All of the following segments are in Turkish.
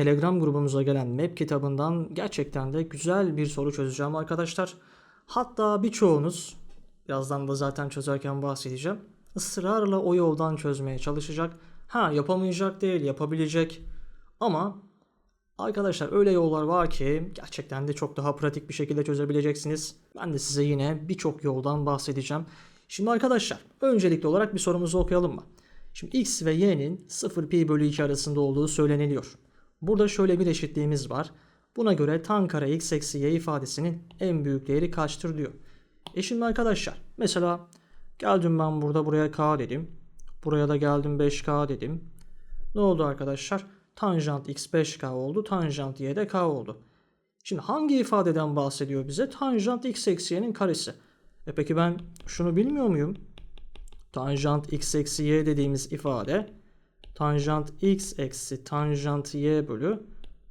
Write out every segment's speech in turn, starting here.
Telegram grubumuza gelen map kitabından gerçekten de güzel bir soru çözeceğim arkadaşlar. Hatta birçoğunuz birazdan da zaten çözerken bahsedeceğim. ısrarla o yoldan çözmeye çalışacak. Ha yapamayacak değil yapabilecek. Ama arkadaşlar öyle yollar var ki gerçekten de çok daha pratik bir şekilde çözebileceksiniz. Ben de size yine birçok yoldan bahsedeceğim. Şimdi arkadaşlar öncelikli olarak bir sorumuzu okuyalım mı? Şimdi x ve y'nin 0 pi bölü 2 arasında olduğu söyleniliyor. Burada şöyle bir eşitliğimiz var. Buna göre tan kare x eksi y ifadesinin en büyük değeri kaçtır diyor. E şimdi arkadaşlar mesela geldim ben burada buraya k dedim. Buraya da geldim 5k dedim. Ne oldu arkadaşlar? Tanjant x 5k oldu. Tanjant y de k oldu. Şimdi hangi ifadeden bahsediyor bize? Tanjant x eksi y'nin karesi. E peki ben şunu bilmiyor muyum? Tanjant x eksi y dediğimiz ifade tanjant x eksi tanjant y bölü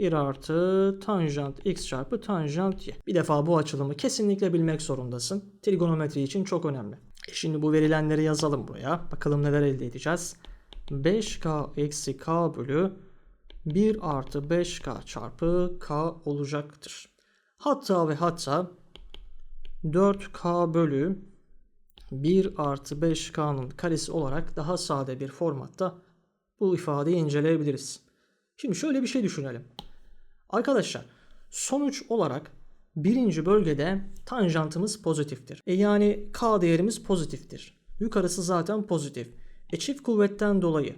1 artı tanjant x çarpı tanjant y. Bir defa bu açılımı kesinlikle bilmek zorundasın. Trigonometri için çok önemli. E şimdi bu verilenleri yazalım buraya. Bakalım neler elde edeceğiz. 5k eksi k bölü 1 artı 5k çarpı k olacaktır. Hatta ve hatta 4k bölü 1 artı 5k'nın karesi olarak daha sade bir formatta bu ifadeyi inceleyebiliriz. Şimdi şöyle bir şey düşünelim. Arkadaşlar sonuç olarak birinci bölgede tanjantımız pozitiftir. E yani k değerimiz pozitiftir. Yukarısı zaten pozitif. E çift kuvvetten dolayı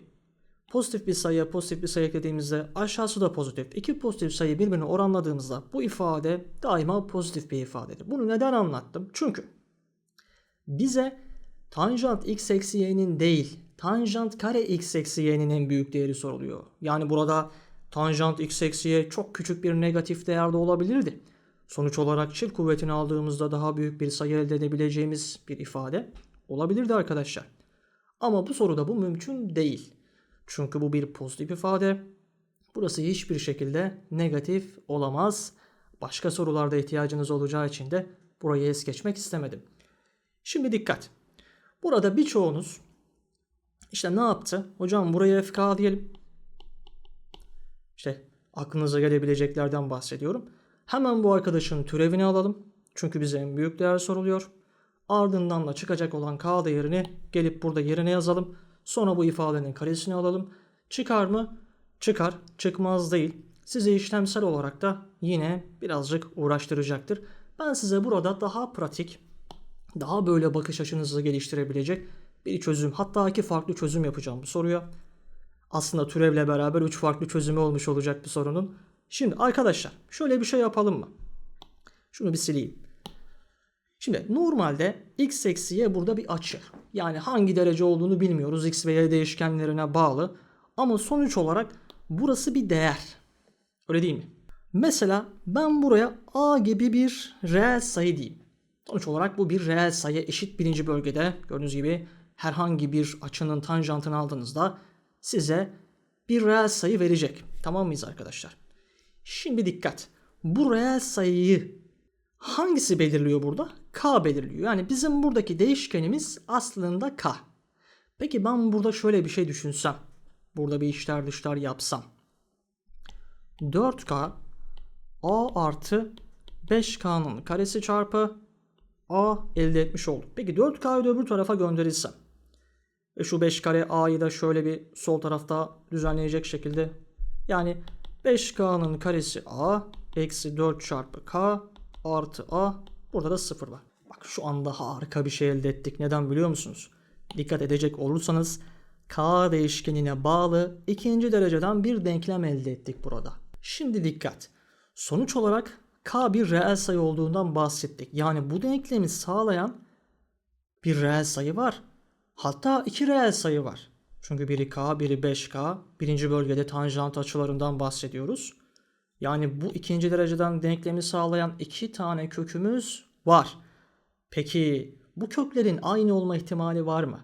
pozitif bir sayıya pozitif bir sayı eklediğimizde aşağısı da pozitif. İki pozitif sayı birbirine oranladığımızda bu ifade daima pozitif bir ifadedir. Bunu neden anlattım? Çünkü bize tanjant x eksi y'nin değil tanjant kare x eksi y'nin en büyük değeri soruluyor. Yani burada tanjant x eksi y çok küçük bir negatif değerde olabilirdi. Sonuç olarak çift kuvvetini aldığımızda daha büyük bir sayı elde edebileceğimiz bir ifade olabilirdi arkadaşlar. Ama bu soruda bu mümkün değil. Çünkü bu bir pozitif ifade. Burası hiçbir şekilde negatif olamaz. Başka sorularda ihtiyacınız olacağı için de burayı es geçmek istemedim. Şimdi dikkat. Burada birçoğunuz işte ne yaptı? Hocam buraya FK diyelim. İşte aklınıza gelebileceklerden bahsediyorum. Hemen bu arkadaşın türevini alalım. Çünkü bize en büyük değer soruluyor. Ardından da çıkacak olan K değerini gelip burada yerine yazalım. Sonra bu ifadenin karesini alalım. Çıkar mı? Çıkar. Çıkmaz değil. Sizi işlemsel olarak da yine birazcık uğraştıracaktır. Ben size burada daha pratik, daha böyle bakış açınızı geliştirebilecek bir çözüm hatta iki farklı çözüm yapacağım bu soruya. Aslında türevle beraber üç farklı çözümü olmuş olacak bir sorunun. Şimdi arkadaşlar şöyle bir şey yapalım mı? Şunu bir sileyim. Şimdi normalde x eksi y burada bir açı. Yani hangi derece olduğunu bilmiyoruz. x ve y değişkenlerine bağlı. Ama sonuç olarak burası bir değer. Öyle değil mi? Mesela ben buraya a gibi bir reel sayı diyeyim. Sonuç olarak bu bir reel sayı eşit birinci bölgede. Gördüğünüz gibi herhangi bir açının tanjantını aldığınızda size bir reel sayı verecek. Tamam mıyız arkadaşlar? Şimdi dikkat. Bu reel sayıyı hangisi belirliyor burada? K belirliyor. Yani bizim buradaki değişkenimiz aslında K. Peki ben burada şöyle bir şey düşünsem. Burada bir işler dışlar yapsam. 4K A artı 5K'nın karesi çarpı A elde etmiş olduk. Peki 4K'yı da öbür tarafa gönderilsem. Ve şu 5 kare A'yı da şöyle bir sol tarafta düzenleyecek şekilde. Yani 5K'nın karesi A eksi 4 çarpı K artı A. Burada da 0 var. Bak şu anda harika bir şey elde ettik. Neden biliyor musunuz? Dikkat edecek olursanız K değişkenine bağlı ikinci dereceden bir denklem elde ettik burada. Şimdi dikkat. Sonuç olarak K bir reel sayı olduğundan bahsettik. Yani bu denklemi sağlayan bir reel sayı var. Hatta iki reel sayı var. Çünkü biri K, biri 5K. Birinci bölgede tanjant açılarından bahsediyoruz. Yani bu ikinci dereceden denklemi sağlayan iki tane kökümüz var. Peki bu köklerin aynı olma ihtimali var mı?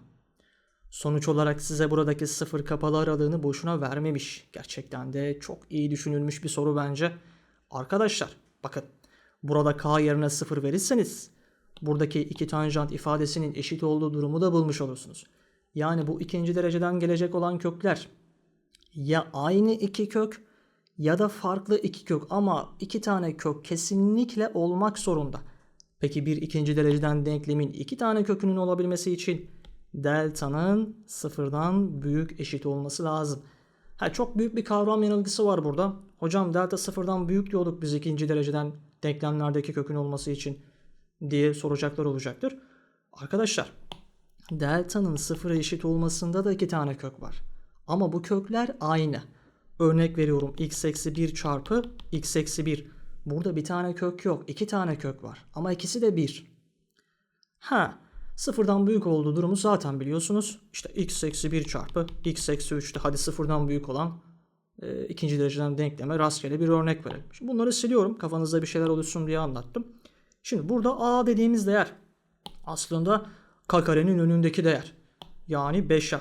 Sonuç olarak size buradaki sıfır kapalı aralığını boşuna vermemiş. Gerçekten de çok iyi düşünülmüş bir soru bence. Arkadaşlar bakın burada k yerine sıfır verirseniz buradaki iki tanjant ifadesinin eşit olduğu durumu da bulmuş olursunuz. Yani bu ikinci dereceden gelecek olan kökler ya aynı iki kök ya da farklı iki kök ama iki tane kök kesinlikle olmak zorunda. Peki bir ikinci dereceden denklemin iki tane kökünün olabilmesi için delta'nın sıfırdan büyük eşit olması lazım. Ha, çok büyük bir kavram yanılgısı var burada. Hocam delta sıfırdan büyük diyorduk biz ikinci dereceden denklemlerdeki kökün olması için diye soracaklar olacaktır. Arkadaşlar delta'nın sıfıra eşit olmasında da iki tane kök var. Ama bu kökler aynı. Örnek veriyorum x eksi 1 çarpı x eksi 1. Burada bir tane kök yok. iki tane kök var. Ama ikisi de 1. Ha sıfırdan büyük olduğu durumu zaten biliyorsunuz. İşte x eksi 1 çarpı x eksi 3'te hadi sıfırdan büyük olan e, ikinci dereceden denkleme rastgele bir örnek verelim. Şimdi bunları siliyorum. Kafanızda bir şeyler oluşsun diye anlattım. Şimdi burada a dediğimiz değer aslında k karenin önündeki değer. Yani 5a.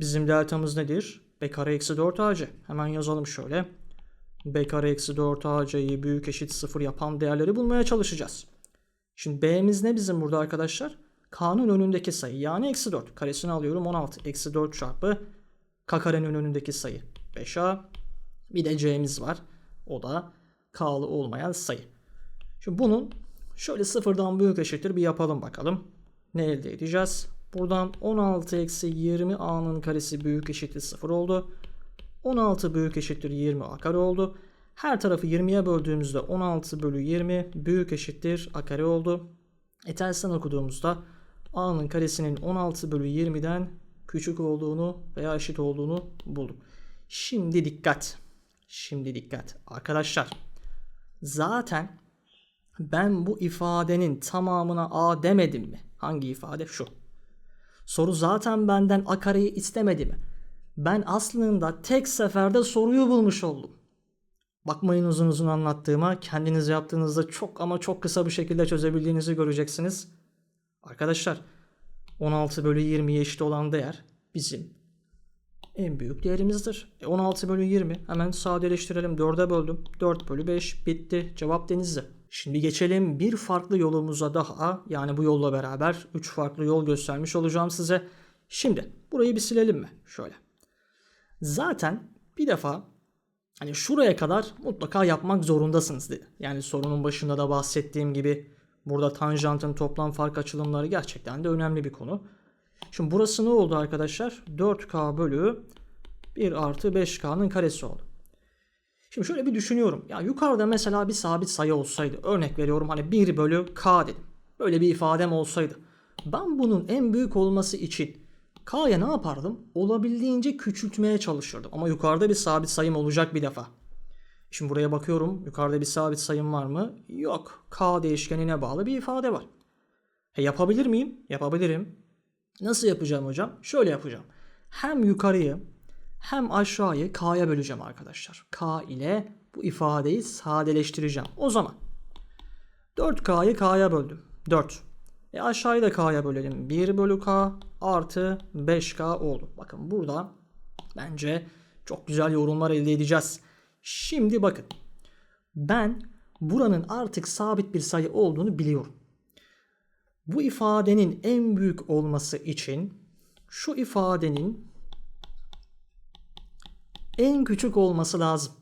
Bizim deltamız nedir? b kare eksi 4 ac. Hemen yazalım şöyle. b kare eksi 4 ac'yi büyük eşit 0 yapan değerleri bulmaya çalışacağız. Şimdi b'miz ne bizim burada arkadaşlar? k'nın önündeki sayı yani eksi 4. Karesini alıyorum 16. Eksi 4 çarpı k karenin önündeki sayı 5a. Bir de c'miz var. O da k'lı olmayan sayı. Şimdi bunun şöyle sıfırdan büyük eşittir bir yapalım bakalım. Ne elde edeceğiz? Buradan 16 eksi 20 a'nın karesi büyük eşittir 0 oldu. 16 büyük eşittir 20 a kare oldu. Her tarafı 20'ye böldüğümüzde 16 bölü 20 büyük eşittir a kare oldu. E okuduğumuzda a'nın karesinin 16 bölü 20'den küçük olduğunu veya eşit olduğunu buldum. Şimdi dikkat. Şimdi dikkat. Arkadaşlar zaten ben bu ifadenin tamamına a demedim mi? Hangi ifade? Şu. Soru zaten benden a kareyi istemedi mi? Ben aslında tek seferde soruyu bulmuş oldum. Bakmayın uzun uzun anlattığıma. Kendiniz yaptığınızda çok ama çok kısa bir şekilde çözebildiğinizi göreceksiniz. Arkadaşlar 16 bölü 20'ye eşit olan değer bizim en büyük değerimizdir. E 16 bölü 20 hemen sadeleştirelim. 4'e böldüm. 4 bölü 5 bitti. Cevap denizli. Şimdi geçelim bir farklı yolumuza daha. Yani bu yolla beraber 3 farklı yol göstermiş olacağım size. Şimdi burayı bir silelim mi? Şöyle. Zaten bir defa hani şuraya kadar mutlaka yapmak zorundasınız dedi. Yani sorunun başında da bahsettiğim gibi burada tanjantın toplam fark açılımları gerçekten de önemli bir konu. Şimdi burası ne oldu arkadaşlar? 4K bölü 1 artı 5K'nın karesi oldu. Şimdi şöyle bir düşünüyorum. Ya yukarıda mesela bir sabit sayı olsaydı. Örnek veriyorum hani 1 bölü K dedim. Böyle bir ifadem olsaydı. Ben bunun en büyük olması için K'ya ne yapardım? Olabildiğince küçültmeye çalışırdım. Ama yukarıda bir sabit sayım olacak bir defa. Şimdi buraya bakıyorum. Yukarıda bir sabit sayım var mı? Yok. K değişkenine bağlı bir ifade var. He, yapabilir miyim? Yapabilirim. Nasıl yapacağım hocam? Şöyle yapacağım. Hem yukarıyı hem aşağıyı k'ya böleceğim arkadaşlar. k ile bu ifadeyi sadeleştireceğim. O zaman 4k'yı k'ya böldüm. 4. E aşağıyı da k'ya bölelim. 1 bölü k artı 5k oldu. Bakın burada bence çok güzel yorumlar elde edeceğiz. Şimdi bakın. Ben buranın artık sabit bir sayı olduğunu biliyorum. Bu ifadenin en büyük olması için şu ifadenin en küçük olması lazım.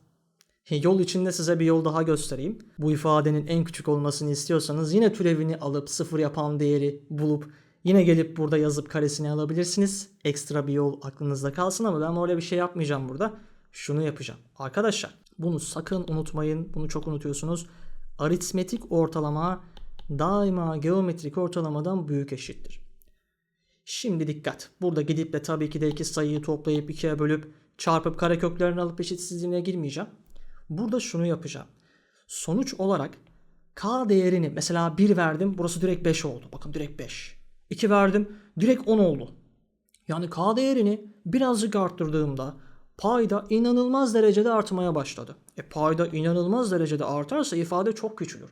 Yol içinde size bir yol daha göstereyim. Bu ifadenin en küçük olmasını istiyorsanız yine türevini alıp sıfır yapan değeri bulup yine gelip burada yazıp karesini alabilirsiniz. Ekstra bir yol aklınızda kalsın ama ben öyle bir şey yapmayacağım burada. Şunu yapacağım. Arkadaşlar bunu sakın unutmayın. Bunu çok unutuyorsunuz. Aritmetik ortalama daima geometrik ortalamadan büyük eşittir. Şimdi dikkat. Burada gidip de tabii ki de iki sayıyı toplayıp ikiye bölüp çarpıp kareköklerini alıp eşitsizliğine girmeyeceğim. Burada şunu yapacağım. Sonuç olarak k değerini mesela 1 verdim burası direkt 5 oldu. Bakın direkt 5. 2 verdim direkt 10 oldu. Yani k değerini birazcık arttırdığımda payda inanılmaz derecede artmaya başladı. E payda inanılmaz derecede artarsa ifade çok küçülür.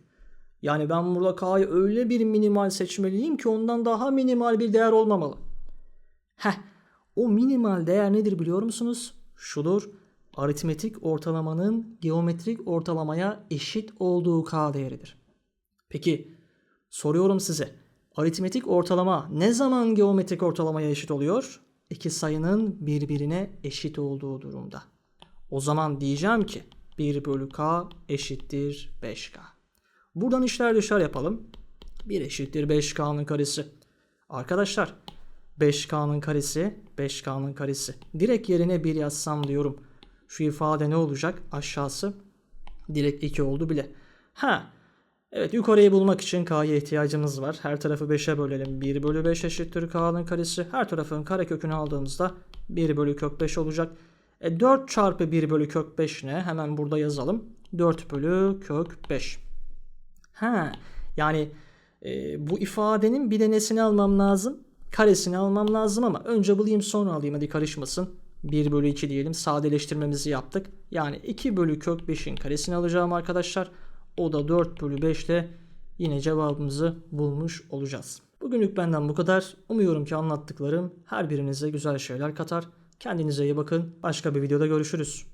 Yani ben burada k'yı öyle bir minimal seçmeliyim ki ondan daha minimal bir değer olmamalı. Heh, o minimal değer nedir biliyor musunuz? Şudur. Aritmetik ortalamanın geometrik ortalamaya eşit olduğu k değeridir. Peki soruyorum size. Aritmetik ortalama ne zaman geometrik ortalamaya eşit oluyor? İki sayının birbirine eşit olduğu durumda. O zaman diyeceğim ki 1 bölü k eşittir 5k. Buradan işler dışlar yapalım. 1 eşittir 5k'nın karesi. Arkadaşlar 5k'nın karesi 5k'nın karesi. Direkt yerine 1 yazsam diyorum. Şu ifade ne olacak? Aşağısı direkt 2 oldu bile. Ha Evet yukarıyı bulmak için k'ya ihtiyacımız var. Her tarafı 5'e bölelim. 1 bölü 5 eşittir k'nın karesi. Her tarafın karekökünü aldığımızda 1 bölü kök 5 olacak. E 4 çarpı 1 bölü kök 5 ne? Hemen burada yazalım. 4 bölü kök 5. Ha yani e, bu ifadenin bir de nesini almam lazım? Karesini almam lazım ama önce bulayım sonra alayım hadi karışmasın. 1 bölü 2 diyelim sadeleştirmemizi yaptık. Yani 2 bölü kök 5'in karesini alacağım arkadaşlar. O da 4 bölü 5 ile yine cevabımızı bulmuş olacağız. Bugünlük benden bu kadar. Umuyorum ki anlattıklarım her birinize güzel şeyler katar. Kendinize iyi bakın. Başka bir videoda görüşürüz.